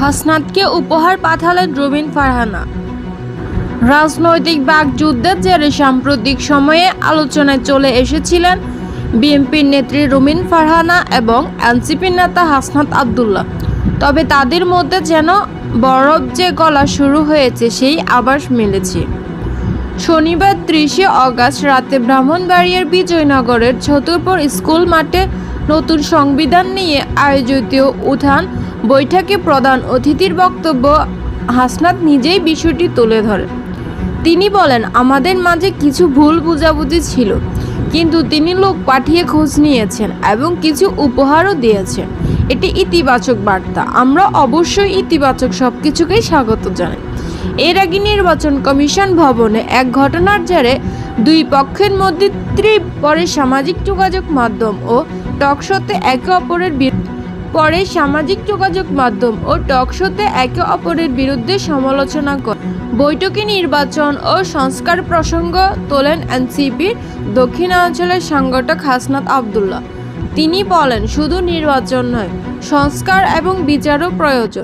হাসনাতকে উপহার পাঠালেন রুবিন ফারহানা। রাজনৈতিক বাকযুদ্ধের জেরে সাম্প্রতিক সময়ে আলোচনায় চলে এসেছিলেন বিএনপির নেত্রী রুমিন ফারহানা এবং এনসিপির নেতা হাসনাত আবদুল্লাহ। তবে তাদের মধ্যে যেন বরফ যে গলা শুরু হয়েছে, সেই আবাস মিলেছে। শনিবার ত্রিশে অগাস্ট রাতে ব্রাহ্মণবাড়িয়ার বিজয়নগরের ছতুরপুর স্কুল মাঠে নতুন সংবিধান নিয়ে আয়োজিত উঠান বৈঠকে প্রধান অতিথির বক্তব্য হাসনাত নিজেই বিষয়টি তুলে ধরেন তিনি বলেন, আমাদের মাঝে কিছু ভুল বোঝাবুঝি ছিল, কিন্তু তিনি লোক পাঠিয়ে খোঁজ নিয়েছেন এবং কিছু উপহারও দিয়েছেন। এটি ইতিবাচক বার্তা। আমরা অবশ্যই ইতিবাচক সব কিছুকেই স্বাগত জানাই। এর আগে নির্বাচন কমিশন ভবনে এক ঘটনার জেরে দুই পক্ষের মধ্যে তীব্র পরে সামাজিক যোগাযোগ মাধ্যম ও টকশোতে একে অপরের পরে সামাজিক যোগাযোগ মাধ্যম ও টকশোতে একে অপরের বিরুদ্ধে সমালোচনা করে বৈঠকে নির্বাচন ও সংস্কার প্রসঙ্গ তোলেন এনসিপির দক্ষিণাঞ্চলের সংগঠক হাসনাত আবদুল্লাহ। তিনি বলেন, শুধু নির্বাচন নয়, সংস্কার এবং বিচারও প্রয়োজন।